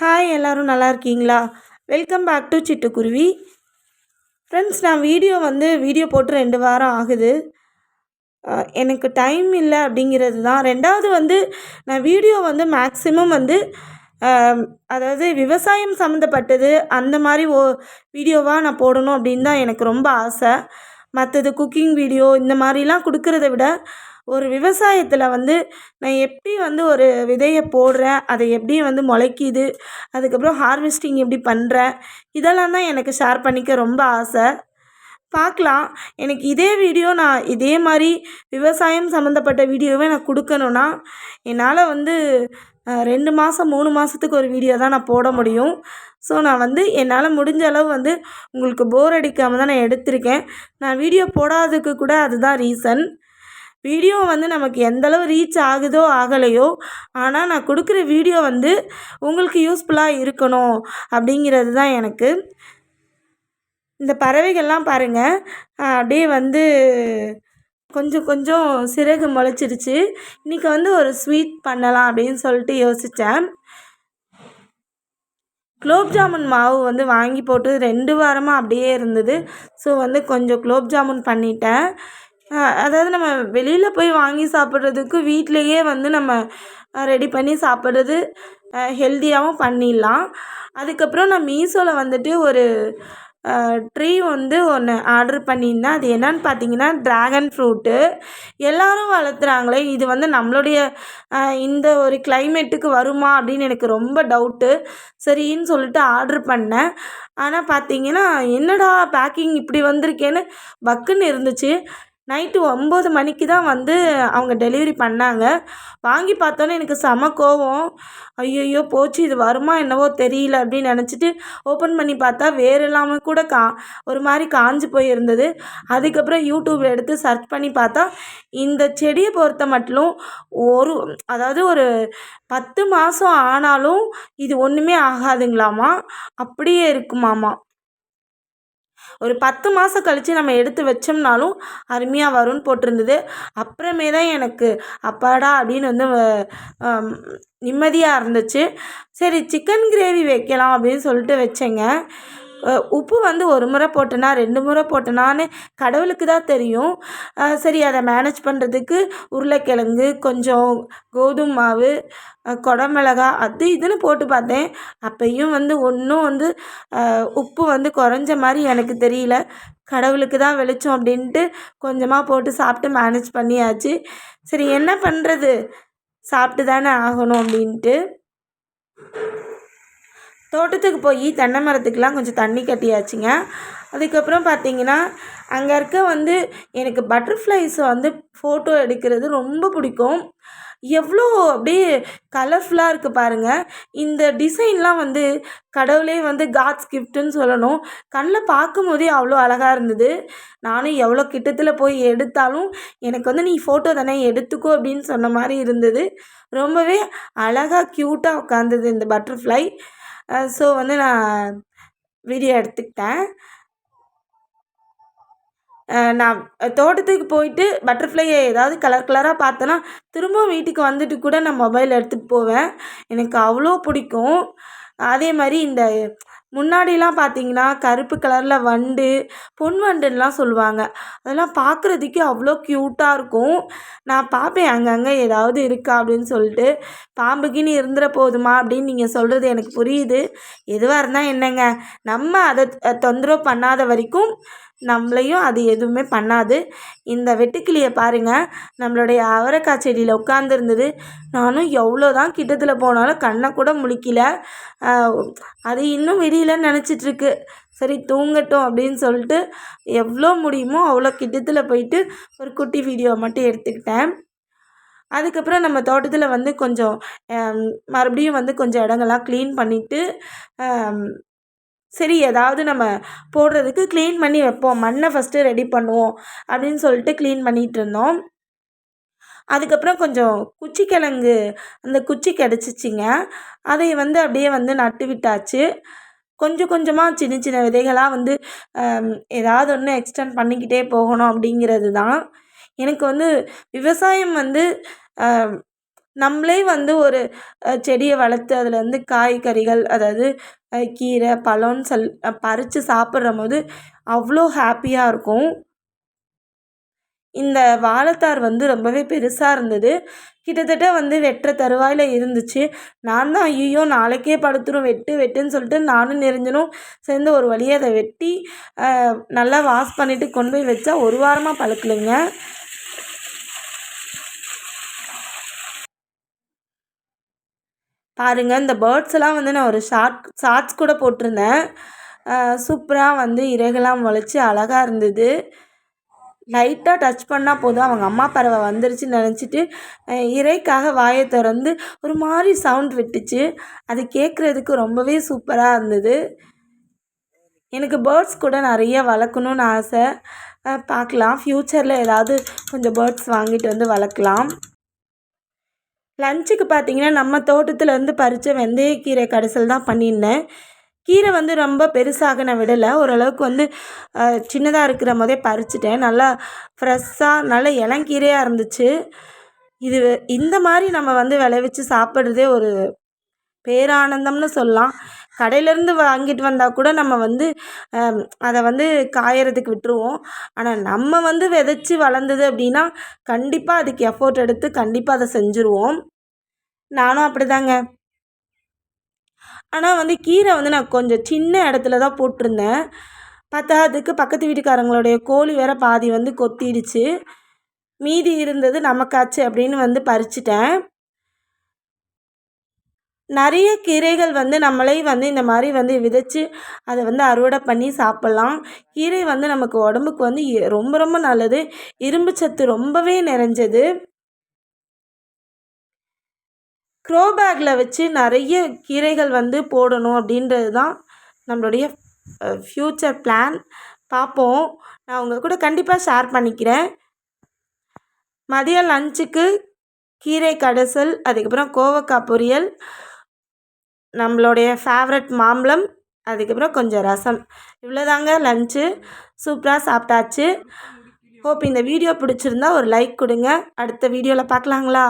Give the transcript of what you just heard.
Hi எல்லோரும் நல்லா இருக்கீங்களா? Welcome back to Chittukuruvi. Friends நான் வீடியோ வந்து வீடியோ போட்டு ரெண்டு வாரம் ஆகுது. எனக்கு டைம் இல்லை அப்படிங்கிறது தான். ரெண்டாவது வந்து நான் வீடியோ வந்து மேக்ஸிமம் வந்து அதாவது விவசாயம் சம்மந்தப்பட்டது அந்த மாதிரி ஓ வீடியோவாக நான் போடணும் அப்படின்னு தான் எனக்கு ரொம்ப ஆசை. மற்றது குக்கிங் வீடியோ இந்த மாதிரிலாம் கொடுக்குறத விட ஒரு விவசாயத்தில் வந்து நான் எப்படி வந்து ஒரு விதையை போடுறேன் அதை எப்படி வந்து முளைக்கிது அதுக்கப்புறம் ஹார்வெஸ்டிங் எப்படி பண்ணுறேன் இதெல்லாம் தான் எனக்கு ஷேர் பண்ணிக்க ரொம்ப ஆசை. பார்க்கலாம். எனக்கு இதே வீடியோ நான் இதே மாதிரி விவசாயம் சம்மந்தப்பட்ட வீடியோவே நான் கொடுக்கணுன்னா என்னால் வந்து ரெண்டு மாதம் மூணு மாதத்துக்கு ஒரு வீடியோ தான் நான் போட முடியும். ஸோ நான் வந்து என்னால் முடிஞ்ச அளவு வந்து உங்களுக்கு போர் அடிக்காமல் தான் நான் எடுத்திருக்கேன். நான் வீடியோ போடாததுக்கு கூட அதுதான் ரீசன் வீடியோ வந்து நமக்கு எந்தளவு ரீச் ஆகுதோ ஆகலையோ ஆனால் நான் கொடுக்குற வீடியோ வந்து உங்களுக்கு யூஸ்ஃபுல்லாக இருக்கணும் அப்படிங்கிறது தான் எனக்கு. இந்த பறவைகள்லாம் பாருங்கள் அப்படியே வந்து கொஞ்சம் கொஞ்சம் சிறகு முளைச்சிருச்சு. இன்றைக்கி வந்து ஒரு ஸ்வீட் பண்ணலாம் அப்படின்னு சொல்லிட்டு யோசித்தேன் குலோப் ஜாமுன் மாவு வந்து வாங்கி போட்டு ரெண்டு வாரமாக அப்படியே இருந்தது. ஸோ வந்து கொஞ்சம் குலோப் ஜாமுன் பண்ணிட்டேன். அதாவது நம்ம வெளியில் போய் வாங்கி சாப்பிட்றதுக்கு வீட்டிலையே வந்து நம்ம ரெடி பண்ணி சாப்பிட்றது ஹெல்த்தியாகவும் பண்ணிடலாம். அதுக்கப்புறம் நான் மீஷோவில் வந்துட்டு ஒரு ட்ரீ வந்து ஒன்று ஆர்டர் பண்ணியிருந்தேன். அது என்னன்னு பார்த்தீங்கன்னா ட்ராகன் ஃப்ரூட்டு எல்லோரும் வளர்த்துறாங்களே இது வந்து நம்மளுடைய இந்த ஒரு கிளைமேட்டுக்கு வருமா அப்படின்னு எனக்கு ரொம்ப டவுட்டு சரின்னு சொல்லிட்டு ஆர்டர் பண்ணேன். ஆனால் பார்த்தீங்கன்னா என்னடா பேக்கிங் இப்படி வந்திருக்கேன்னு பக்குன்னு இருந்துச்சு. நைட்டு ஒம்பது மணிக்கு தான் வந்து அவங்க டெலிவரி பண்ணாங்க. வாங்கி பார்த்தோன்னே எனக்கு செம கோவம். ஐயையோ போச்சு இது வருமா என்னவோ தெரியல அப்படின்னு நினச்சிட்டு ஓப்பன் பண்ணி பார்த்தா வேறு எல்லாமே கூட கா ஒரு மாதிரி காஞ்சு போயிருந்தது. அதுக்கப்புறம் யூடியூப்பில் எடுத்து சர்ச் பண்ணி பார்த்தா இந்த செடியை பொறுத்த மட்டும் ஒரு அதாவது ஒரு பத்து மாதம் ஆனாலும் இது ஒன்றுமே ஆகாதுங்களாமா? அப்படியே இருக்குமாமா? ஒரு பத்து மாதம் கழித்து நம்ம எடுத்து வச்சோம்னாலும் அருமையாக வரும்னு போட்டிருந்தது. அப்புறமே தான் எனக்கு அப்பாடா அப்படின்னு வந்து நிம்மதியாக இருந்துச்சு. சரி சிக்கன் கிரேவி வைக்கலாம் அப்படின்னு சொல்லிட்டு வச்சேங்க. உப்பு வந்து ஒரு முறை போட்டேனா ரெண்டு முறை போட்டேனான்னு கடவுளுக்கு தான் தெரியும். சரி அதை மேனேஜ் பண்ணுறதுக்கு உருளைக்கிழங்கு கொஞ்சம் கோதுமை மாவு குடமிளகா அது இதுன்னு போட்டு பார்த்தேன். அப்பையும் வந்து ஒன்றும் வந்து உப்பு வந்து குறைஞ்ச மாதிரி எனக்கு தெரியல. கடவுளுக்கு தான் வெளிச்சம் அப்படின்ட்டு கொஞ்சமாக போட்டு சாப்பிட்டு மேனேஜ் பண்ணியாச்சு. சரி என்ன பண்ணுறது சாப்பிட்டு தானே ஆகணும் அப்படின்ட்டு. தோட்டத்துக்கு போய் தென்னை மரத்துக்கெலாம் கொஞ்சம் தண்ணி கட்டியாச்சுங்க. அதுக்கப்புறம் பார்த்தீங்கன்னா அங்கே இருக்க வந்து எனக்கு பட்டர்ஃப்ளைஸை வந்து ஃபோட்டோ எடுக்கிறது ரொம்ப பிடிக்கும். எவ்வளோ அப்படியே கலர்ஃபுல்லாக இருக்குது பாருங்கள் இந்த டிசைன்லாம் வந்து கடவுளே வந்து காட்ஸ் கிஃப்ட்டுன்னு சொல்லணும். கண்ணில் பார்க்கும்போதே அவ்வளோ அழகாக இருந்தது. நானும் எவ்வளோ கிட்டத்தில் போய் எடுத்தாலும் எனக்கு வந்து நீ ஃபோட்டோ தானே எடுத்துக்கோ அப்படின்னு சொன்ன மாதிரி இருந்தது. ரொம்பவே அழகாக க்யூட்டாக உட்காந்தது இந்த பட்டர்ஃப்ளை ஸோ வந்து நான் வீடியோ எடுத்துக்கிட்டேன். நான் தோட்டத்துக்கு போயிட்டு பட்டர்ஃப்ளையை ஏதாவது கலர் கலராக பார்த்தேன்னா திரும்பவும் வீட்டுக்கு வந்துட்டு கூட நான் மொபைல் எடுத்துகிட்டு போவேன். எனக்கு அவ்வளோ பிடிக்கும். அதே மாதிரி இந்த முன்னாடிலாம் பார்த்தீங்கன்னா கருப்பு கலரில் வண்டு பொன் வண்டுன்னுலாம் சொல்லுவாங்க. அதெல்லாம் பார்க்குறதுக்கே அவ்வளோ க்யூட்டாக இருக்கும். நான் பார்ப்பேன் அங்கங்கே ஏதாவது இருக்கா அப்படின்னு சொல்லிட்டு. பாம்புக்கின்னு இருந்துட போதுமா அப்படின்னு நீங்கள் சொல்கிறது எனக்கு புரியுது. எதுவாக இருந்தால் என்னங்க? நம்ம அதை தொந்தரவு பண்ணாத வரைக்கும் நம்மளையும் அது எதுவுமே பண்ணாது. இந்த வெட்டுக்கிளியை பாருங்கள் நம்மளுடைய அவரைக்காய் செடியில் உட்காந்துருந்தது நானும் எவ்வளோ தான் கிட்டத்தில் போனாலும் கண்ணை கூட முழிக்கல. அது இன்னும் விடியலன்னு நினச்சிட்ருக்கு. சரி தூங்கட்டும் அப்படின்னு சொல்லிட்டு எவ்வளோ முடியுமோ அவ்வளோ கிட்டத்தில் போயிட்டு ஒரு குட்டி வீடியோ மட்டும் எடுத்துக்கிட்டேன். அதுக்கப்புறம் நம்ம தோட்டத்தில் வந்து கொஞ்சம் மறுபடியும் வந்து கொஞ்சம் இடங்கள்லாம் க்ளீன் பண்ணிவிட்டு சரி ஏதாவது நம்ம போடுறதுக்கு க்ளீன் பண்ணி வைப்போம். மண்ணை ஃபஸ்ட்டு ரெடி பண்ணுவோம் அப்படின்னு சொல்லிட்டு க்ளீன் பண்ணிகிட்டு இருந்தோம். அதுக்கப்புறம் கொஞ்சம் குச்சிக்கிழங்கு அந்த குச்சி கிடச்சிச்சிங்க. அதை வந்து அப்படியே வந்து நட்டு விட்டாச்சு. கொஞ்சம் கொஞ்சமாக சின்ன சின்ன விதைகளாக வந்து ஏதாவது ஒன்று எக்ஸ்டெண்ட் பண்ணிக்கிட்டே போகணும் அப்படிங்கிறது தான். எனக்கு வந்து விவசாயம் வந்து நம்மளே வந்து ஒரு செடியை வளர்த்து அதில் வந்து காய்கறிகள் அதாவது கீரை பழம்னு சொல் பறித்து சாப்பிட்றம்போது அவ்வளோ ஹாப்பியாக இருக்கும். இந்த வாழைத்தார் வந்து ரொம்பவே பெருசாக இருந்தது. கிட்டத்தட்ட வந்து வெட்டுற தருவாயில் இருந்துச்சு. நான் தான் ஐயோ நாளைக்கே படுத்துரும் வெட்டு வெட்டுன்னு சொல்லிட்டு நானும் நெறிஞ்சனும் சேர்ந்து ஒரு வழியை அதை வெட்டி நல்லா வாஷ் பண்ணிவிட்டு கொண்டு போய் வச்சா ஒரு வாரமாக பழுக்கலைங்க. பாருங்கள் இந்த பேர்ட்ஸ் எல்லாம் வந்து நான் ஒரு ஷார்ட் ஷார்ட்ஸ் கூட போட்டிருந்தேன். சூப்பராக வந்து இறகெல்லாம் முளைச்சி அழகாக இருந்தது. லைட்டாக டச் பண்ணால் போதும். அவங்க அம்மா பறவை வந்துருச்சுன்னு நினச்சிட்டு இறைக்காக வாயை திறந்து ஒரு மாதிரி சவுண்ட் விட்டுச்சு. அது கேட்குறதுக்கு ரொம்பவே சூப்பராக இருந்தது. எனக்கு பேர்ட்ஸ் கூட நிறைய வளர்க்கணுன்னு ஆசை. பார்க்கலாம். ஃப்யூச்சரில் ஏதாவது கொஞ்சம் பேர்ட்ஸ் வாங்கிட்டு வந்து வளர்க்கலாம். லஞ்சுக்கு பார்த்தீங்கன்னா நம்ம தோட்டத்தில் பறித்த வெந்தயக்கீரை கடைசல் தான் பண்ணியிருந்தேன். கீரை வந்து ரொம்ப பெருசாக நான் விடலை. ஓரளவுக்கு வந்து சின்னதாக இருக்கிற போதே பறிச்சிட்டேன். நல்லா ஃப்ரெஷ்ஷாக நல்ல இளங்கீரையாக இருந்துச்சு. இது இந்த மாதிரி நம்ம வந்து விளைவிச்சு சாப்பிட்றதே ஒரு பேரானந்தம்னு சொல்லலாம். கடையிலேருந்து வாங்கிட்டு வந்தால் கூட நம்ம வந்து அதை வந்து காயறதுக்கு விட்டுருவோம். ஆனால் நம்ம வந்து விதைச்சி வளர்ந்தது அப்படின்னா கண்டிப்பாக அதுக்கு எஃபோர்ட் எடுத்து கண்டிப்பாக அதை செஞ்சுருவோம். நானும் அப்படிதாங்க. ஆனால் வந்து கீரை வந்து நான் கொஞ்சம் சின்ன இடத்துல தான் போட்டிருந்தேன். பத்தாததுக்கு பக்கத்து வீட்டுக்காரங்களுடைய கோழி வேற பாதி வந்து கொத்திடுச்சு. மீதி இருந்தது நமக்காச்சு அப்படின்னு வந்து பறிச்சிட்டேன். நிறைய கீரைகள் வந்து நம்மளே வந்து இந்த மாதிரி வந்து விதைச்சி அதை வந்து அறுவடை பண்ணி சாப்பிட்லாம். கீரை வந்து நமக்கு உடம்புக்கு வந்து ரொம்ப ரொம்ப நல்லது. இரும்பு சத்து ரொம்பவே நிறைஞ்சது. க்ரோ பேக்கில் வச்சு நிறைய கீரைகள் வந்து போடணும் அப்படின்றது தான் நம்மளுடைய ஃப்யூச்சர் பிளான் பார்ப்போம். நான் உங்கள் கூட கண்டிப்பாக ஷேர் பண்ணிக்கிறேன். மதியம் லஞ்சுக்கு கீரை கடைசல் அதுக்கப்புறம் கோவக்காய் பொரியல் நம்மளுடைய ஃபேவரட் மாம்பழம் அதுக்கப்புறம் கொஞ்சம் ரசம். இவ்வளோதாங்க லஞ்சு சூப்பராக சாப்பிட்டாச்சு. ஹோப் இந்த வீடியோ பிடிச்சிருந்தா ஒரு லைக் கொடுங்க. அடுத்த வீடியோவில் பார்க்கலாங்களா?